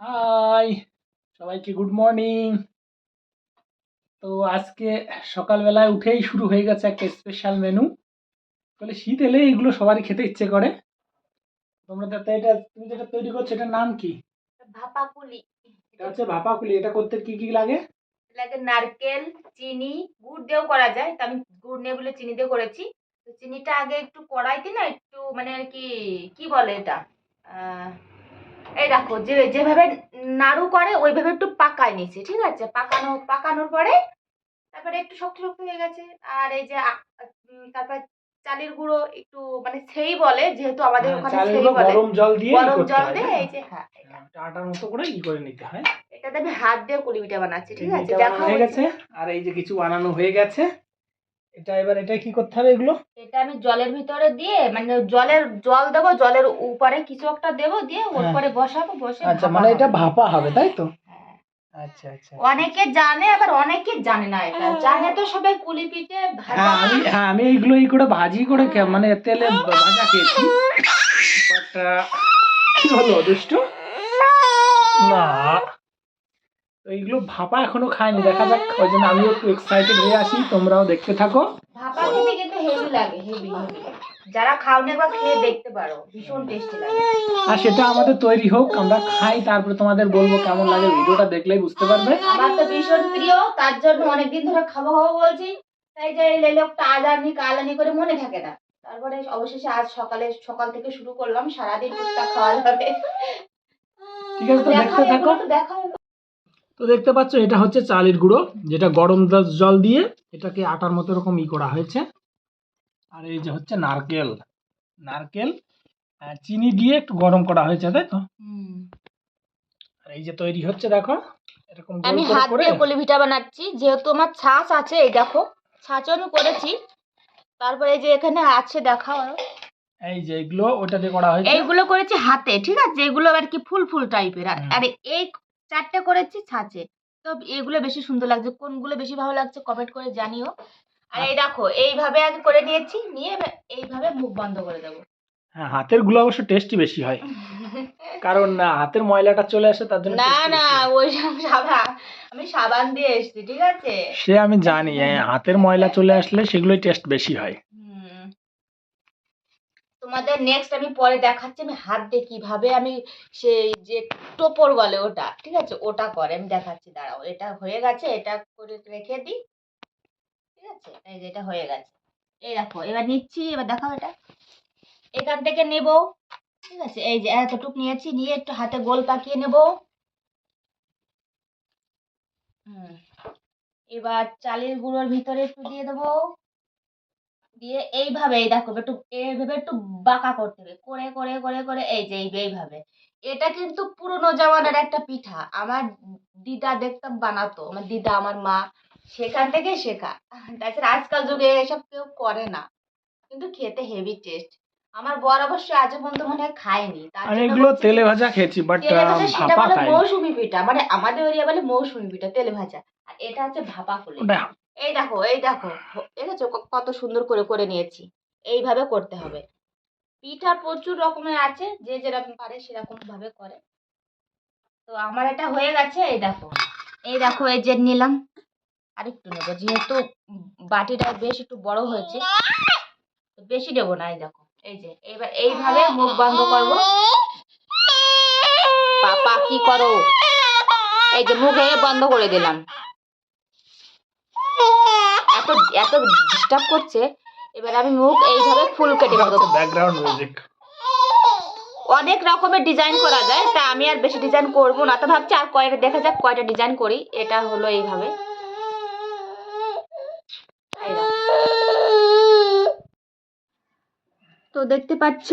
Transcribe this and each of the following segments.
High সবাইকে good morning তো আজকে সকালবেলায় উঠেই শুরু হয়ে গেছে একটা স্পেশাল মেনু বলে শীত এলে এগুলো সবারই খেতে ইচ্ছে করে। তোমরা তো এটা তুমি যেটা তৈরি করছ এটার নাম কি? ভাপা পুলি এটা হচ্ছে ভাপাকুলি। এটা করতে কি কি লাগে? লাগে নারকেল চিনি গুড় দিয়েও করা যায় তো আমি গুড় নেই বলে চিনি দিয়ে করেছি। তো চিনিটা আগে একটু কড়াইতে না একটু মানে আর কি কি বলে এটা? এই দেখো যে যেভাবে নাড়ু করে ওইভাবে একটু পাকায় নিয়েছি ঠিক আছে? পাকানো পাকানোর পরে তারপরে একটু শক্ত শক্ত হয়ে গেছে। আর এই যে তারপর চালের গুঁড়ো একটু মানে সেই বলে যেহেতু আমাদের হ্যাঁ, ওখানে সেই বলে। গরম জল দিয়ে গরম জল দিয়ে এই যে হ্যাঁ। হ্যাঁ, আটার মতো করে ই করে নিতে হয়। এটাতে আমি হাত দিয়ে কুলি পিঠা বানাচ্ছি ঠিক আছে? দেখো হয়ে গেছে। আর এই যে কিছু বানানো হয়ে গেছে। এটা এবার এটা কি করতে হবে এগুলো? এটা আমি জলের ভিতরে দিয়ে মানে জলের জল দেবো জলের উপরে কিছু একটা দেবো দিয়ে ওর হ্যাঁ। পরে বসাবো বসে আচ্ছা মানে এটা ভাপা হবে তাই তো? হ্যাঁ। আচ্ছা আচ্ছা অনেকে জানে আবার অনেকে জানে না এটা। জানে তো সবাই কুলি পিঠে ভাজা। হ্যাঁ আমি হ্যাঁ আমি এইগুলো এই করে ভাজি করে মানে তেলে ভাজা খেয়েছি। বাট কি হলো দুষ্টু? না। তো এইগুলো ভাপা এখনও খাইনি দেখা যাক ওই জন্য আমিও একটু এক্সাইটেড হয়ে আসি তোমরাও দেখতে থাকো। ভাপা খেতে কিন্তু হেভি লাগে হেভি যারা খাওনি একবার খেয়ে দেখতে পারো ভীষণ টেস্টি লাগে। আর সেটা আমাদের তৈরি হোক আমরা খাই তারপরে তোমাদের বলব কেমন লাগে ভিডিওটা দেখলেই বুঝতে পারবে। আমার তো ভীষণ প্রিয় তার জন্য অনেকদিন ধরে খাব খাব বলছি। তাই যে এই লোকটা আজ আনি কাল আনি করে মনে থাকে না। তারপরে অবশেষে আজ সকালে সকাল থেকে শুরু করলাম সারাদিন টুকটাক খাওয়া যাবে ঠিক আছে তো দেখতে থাকো। এগুলো তো দেখতে পাচ্ছ এটা হচ্ছে চালের গুঁড়ো যেটা গরম জল দিয়ে এটাকে আটার মতো এরকম ই করা হয়েছে। আর এই যে হচ্ছে নারকেল নারকেল চিনি দিয়ে একটু গরম করা হয়েছে তাই তো? আর এই যে তৈরি হচ্ছে দেখো এরকম আমি হাত দিয়ে কলি পিঠা বানাচ্ছি যেহেতু আমার ছাঁচ আছে এই দেখো ছাঁচও আমি করেছি। তারপরে এই যে এখানে আছে দেখাও এই যে এগুলো ওটা দিয়ে করা হয়েছে। এইগুলো করেছি হাতে ঠিক আছে? এগুলো আর কি ফুল ফুল টাইপের। আর এই চারটে করেছি ছাঁচে। তো এগুলো বেশি সুন্দর লাগছে। কোনগুলো বেশি ভালো লাগছে কমেন্ট করে জানিও। আর এই দেখো এইভাবে আগে করে নিয়েছি নিয়ে এইভাবে মুখ বন্ধ করে দেবো। হ্যাঁ হাতেরগুলো অবশ্য টেস্টি বেশি হয়। কারণ না হাতের ময়লাটা চলে আসে তার জন্য না না ওই সব সাবান আমি সাবান দিয়ে এসেছি ঠিক আছে? সে আমি জানি হাতের ময়লা চলে আসলে সেগুলোই টেস্ট বেশি হয়। তোমাদের নেক্সট আমি পরে দেখাচ্ছি, আমি হাত দিয়ে কীভাবে আমি সেই যে টোপর বলে ওটা, ঠিক আছে? ওটা করে, আমি দেখাচ্ছি, দাঁড়াও, এটা হয়ে গেছে, এটা করে রেখে দিই, ঠিক আছে? এই যে এটা হয়ে গেছে। এই দেখো, এবার নিচ্ছি, এবার দেখাও এটা। এখান থেকে নেব, ঠিক আছে? এই যে এতটুক নিয়েছি, নিয়ে একটু হাতে গোল পাকিয়ে নেব। এবার চালের গুঁড়োর ভিতরে একটু দিয়ে দেবো। দিয়ে এইভাবে এই দেখো একটু এইভাবে একটু বাঁকা করতে হবে। করে করে করে করে এই যে এইভাবে এটা কিন্তু পুরোনো জামানার একটা পিঠা। আমার দিদা দেখতাম বানাতো। আমার দিদা আমার মা সেখান থেকে শেখা। তাছাড়া আজকাল যুগে এসব কেউ করে না। কিন্তু খেতে হেভি টেস্ট আমার বর অবশ্য আজও পর্যন্ত মনে হয় খায়নি। এগুলো তেলে ভাজা খেয়েছি বাট তেলে ভাজা সেটা ভাপা বলে খাই মৌসুমি পিঠা। মানে আমাদের এরিয়া বলে মৌসুমি পিঠা তেলে ভাজা। আর এটা হচ্ছে ভাপা ফুলি এই দেখো এই দেখো। দেখেছ কত সুন্দর করে করে নিয়েছি। এইভাবে করতে হবে। পিঠা প্রচুর রকমের আছে, যে যেরকম পারে সেরকম ভাবে করে। তো আমার এটা হয়ে গেছে, এই দেখো। এই দেখো, এই যে নিলাম। আরেকটু নেব, যেহেতু বাটিটা বেশ একটু বড় হয়েছে। বেশি নেব না, এই দেখো। এই যে, এইবার এইভাবে মুখ বন্ধ করব। পাপা, কি করো? এই যে মুখ বন্ধ করে দিলাম। এত এত ডিস্টার্ব করছে এবার আমি মুখ এইভাবে ফুল কেটে দেবো। ব্যাকগ্রাউন্ড মিউজিক অনেক রকমের ডিজাইন করা যায় তা আমি আর বেশি ডিজাইন করব না। তো ভাবছি আর কয়টা দেখা যাক কয়টা ডিজাইন করি। এটা হলো এইভাবে। তো দেখতে পাচ্ছ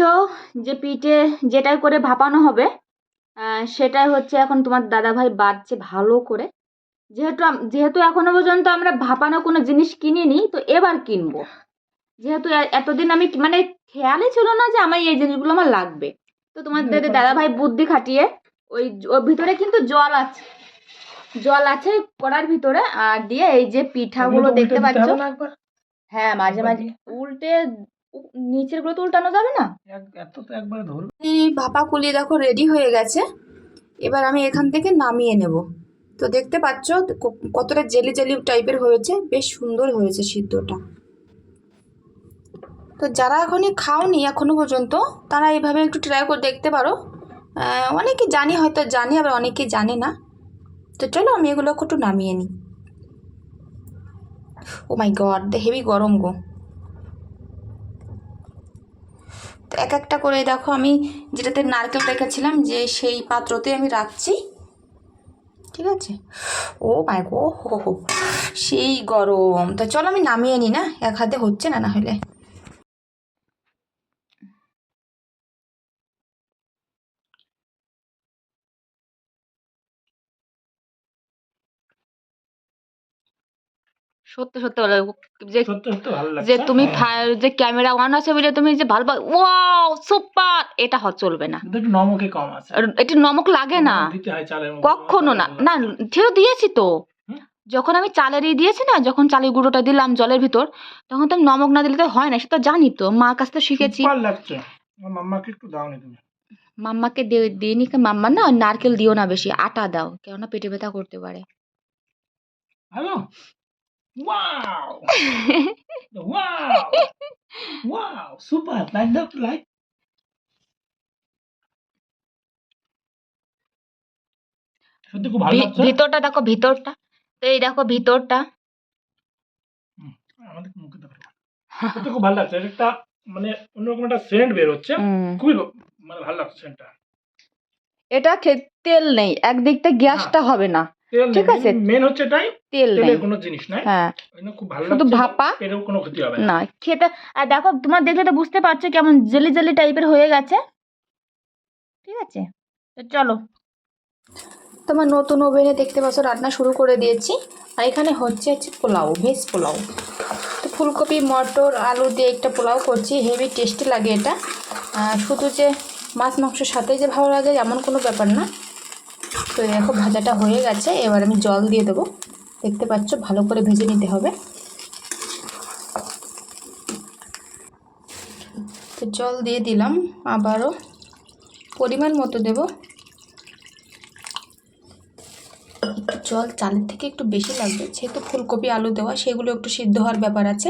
যে পিঠে যেটাই করে ভাপানো হবে আহ, সেটাই হচ্ছে এখন তোমার দাদাভাই বাড়ছে ভালো করে। যেহেতু যেহেতু এখনও পর্যন্ত আমরা ভাপানো কোনো জিনিস কিনিনি তো এবার কিনবো। যেহেতু এতদিন আমি মানে খেয়ালই ছিল না যে আমার এই জিনিসগুলো আমার লাগবে। তো তোমাদের হুম, দাদাভাই বুদ্ধি খাটিয়ে ওই ওর ভিতরে কিন্তু জল আছে। জল আছে কড়ার ভিতরে আর দিয়ে এই যে পিঠাগুলো দেখতে পাচ্ছ হ্যাঁ মাঝে মাঝে উল্টে নিচেরগুলো তো উল্টানো যাবে না? এত তো একবারে ধরবে। এই ভাপা কুলি দেখো রেডি হয়ে গেছে। এবার আমি এখান থেকে নামিয়ে নেব। তো দেখতে পাচ্ছ কতটা জেলি জেলি টাইপের হয়েছে, বেশ সুন্দর হয়েছে সিদ্ধটা। তো যারা এখনই খাওনি এখনও পর্যন্ত, তারা এইভাবে একটু ট্রাই করে দেখতে পারো। অনেকে জানি, হয়তো জানি, আবার অনেকে জানে না। তো চলো আমি এগুলো একটু নামিয়ে নিই। ও মাই গড হেভি গরম গো। তো এক একটা করে দেখো, আমি যেটাতে নারকেল রেখেছিলাম, যে সেই পাত্রতে আমি রাখছি। ঠিক আছে? ও মাই গো, হো হো সেই গরম। তো চলো আমি নামিয়ে নিই না? এক হাতে হচ্ছে না না হলে? সত্যি সত্যি বলো। যে ভালো লাগছে? যে তুমি হ্যাঁ। যে ক্যামেরা ওয়ান আছে বলে তুমি যে ভালো ওয়াও সুপার এটা হ চলবে না। একটু নমকে কম আছে। এটা নমক লাগে না। হয়। কখনো না। না ঢেউ দিয়েছি তো। যখন আমি চালের ই দিয়েছি না যখন চালের গুঁড়োটা দিলাম জলের ভিতর তখন তো আমি নমক না দিলে তো হয় না সেটা জানি তো। মার কাছ থেকে শিখেছি। মাম্মাকে একটু দাও নি তুমি। মাম্মাকে দে- দিইনি কা- মাম্মা না নারকেল দিও না বেশি আটা দাও কেননা পেটে ব্যথা করতে পারে। Hello? Wow wow wow super like that like সত্যি খুব ভালো লাগছে। ভিতরটা দেখো ভিতরটা। তো এই দেখো ভিতরটা। আমাদের মুখে দেখো। সত্যি খুব ভালো লাগছে। এটা একটা মানে অন্যরকম একটা সেন্ট বের হচ্ছে। খুবই মানে ভালো লাগছে সেন্টটা এটা খে- তেল নেই। একদিকটা গ্যাসটা হবে না। ঠিক আছে। মেন হচ্ছে এটাই তেল নেই। কোনো জিনিস নাই। হ্যাঁ। খুব ভালো শুধু ভাপা। পেটেও কোনো ক্ষতি হবে না। খেতে আর দেখো তোমার দেখলে তো বুঝতে পারছ কেমন জেলি জেলি টাইপের হয়ে গেছে। ঠিক আছে চলো। তোমার নতুন ওভেনে দেখতে পাচ্ছ রান্না শুরু করে দিয়েছি। আর এখানে হচ্ছে হচ্ছে পোলাও ভেজ পোলাও। তো ফুলকপি মটর আলু দিয়ে একটা পোলাও করছি হেভি টেস্টি লাগে এটা। আর শুধু যে মাছ মাংসের সাথে যে ভালো লাগে এমন কোনো ব্যাপার না। তো দেখো ভাজাটা হয়ে গেছে, এবার আমি জল দিয়ে দেবো। দেখতে পাচ্ছ, ভালো করে ভেজে নিতে হবে। তো জল দিয়ে দিলাম, আবারও পরিমাণ মতো দেবো। জল চালের থেকে একটু বেশি লাগবে, যেহেতু ফুলকপি, আলু দেওয়া, সেগুলো একটু সিদ্ধ হওয়ার ব্যাপার আছে।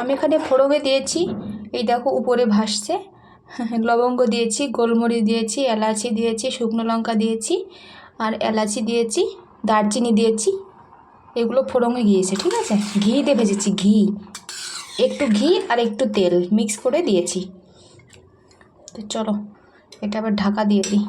আমি এখানে ফোড়ঙে দিয়েছি, এই দেখো উপরে ভাসছে। লবঙ্গ দিয়েছি, গোলমরিচ দিয়েছি, এলাচি দিয়েছি, শুকনো লঙ্কা দিয়েছি আর এলাচি দিয়েছি, দারচিনি দিয়েছি। এগুলো ফোড়ঙে গিয়েছে, ঠিক আছে? ঘি দিয়ে ভেজেছি, ঘি। একটু ঘি আর একটু তেল মিক্স করে দিয়েছি। তো চলো, এটা আবার ঢাকা দিয়ে দিই।